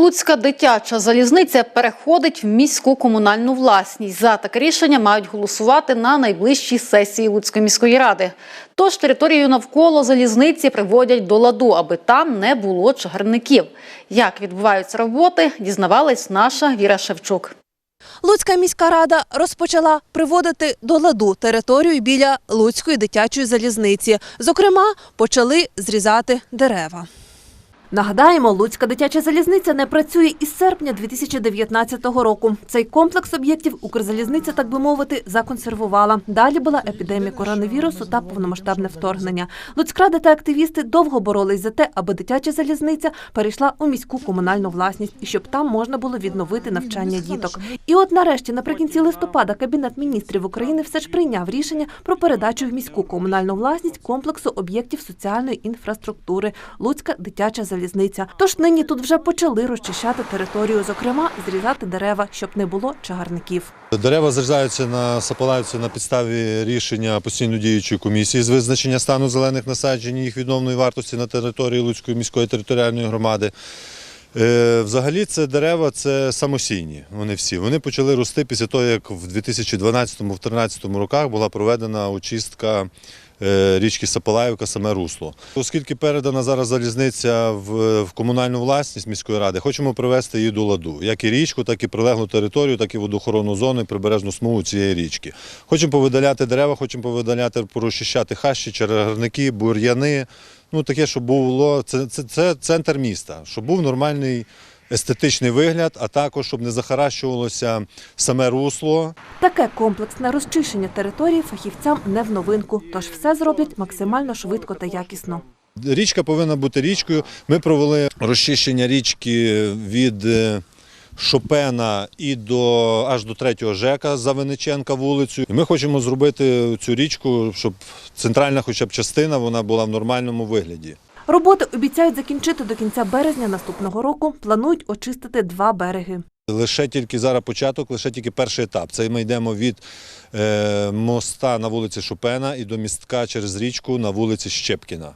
Луцька дитяча залізниця переходить в міську комунальну власність. За таке рішення мають голосувати на найближчій сесії Луцької міської ради. Тож територію навколо залізниці приводять до ладу, аби там не було чагарників. Як відбуваються роботи, дізнавалась наша Віра Шевчук. Луцька міська рада розпочала приводити до ладу територію біля Луцької дитячої залізниці. Зокрема, почали зрізати дерева. Нагадаємо, Луцька дитяча залізниця не працює із серпня 2019 року. Цей комплекс об'єктів Укрзалізниця, так би мовити, законсервувала. Далі була епідемія коронавірусу та повномасштабне вторгнення. Луцькради та активісти довго боролись за те, аби дитяча залізниця перейшла у міську комунальну власність і щоб там можна було відновити навчання діток. І от нарешті, наприкінці листопада, Кабінет міністрів України все ж прийняв рішення про передачу в міську комунальну власність комплексу об'єктів соціальної інфраструктури Луцька дитяча залізниця. Тож нині тут вже почали розчищати територію, зокрема зрізати дерева, щоб не було чагарників. Дерева зрізаються на сапалаються на підставі рішення постійно діючої комісії з визначення стану зелених насаджень їх відновної вартості на території Луцької міської територіальної громади. Е, Взагалі це дерева це самосійні. Вони всі. Вони почали рости після того, як в 2012-2013 роках була проведена очистка річки Сапалаївка, саме русло. Оскільки передана зараз залізниця в, комунальну власність міської ради, хочемо привести її до ладу. Як і річку, так і прилеглу територію, так і водоохоронну зону і прибережну смугу цієї річки. Хочемо повидаляти дерева, хочемо повидаляти, порозчищати хащі, чагарники, бур'яни. Ну таке, щоб було це, це, це центр міста, щоб був нормальний естетичний вигляд, а також щоб не захаращувалося саме русло. Таке комплексне розчищення території фахівцям не в новинку, тож все зроблять максимально швидко та якісно. Річка повинна бути річкою. Ми провели розчищення річки від е, Шопена і до аж до третього ЖЕКа за Вениченка вулицю. І ми хочемо зробити цю річку, щоб центральна, хоча б частина, вона була в нормальному вигляді. Роботи обіцяють закінчити до кінця березня наступного року. Планують очистити два береги. Лише тільки зараз початок, лише тільки перший етап. Це ми йдемо від е, моста на вулиці Шопена і до містка через річку на вулиці Щепкіна.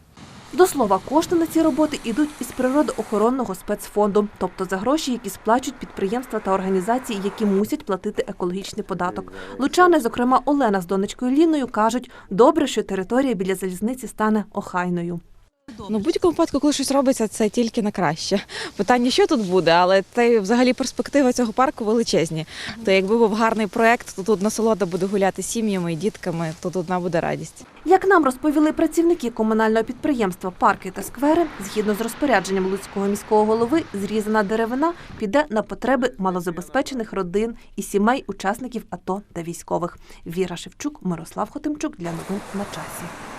До слова, кошти на ці роботи йдуть із природоохоронного спецфонду, тобто за гроші, які сплачують підприємства та організації, які мусять платити екологічний податок. Лучани, зокрема Олена з донечкою Ліною, кажуть, добре, що територія біля залізниці стане охайною. Ну, в будь-якому випадку, коли щось робиться, це тільки на краще. Питання, що тут буде, але це взагалі перспектива цього парку величезні. То якби був гарний проект, то тут насолода буде гуляти сім'ями і дітками, то тут одна буде радість. Як нам розповіли працівники комунального підприємства Парки та сквери, згідно з розпорядженням Луцького міського голови, зрізана деревина піде на потреби малозабезпечених родин і сімей учасників АТО та військових. Віра Шевчук, Мирослав Хотимчук для новин на часі.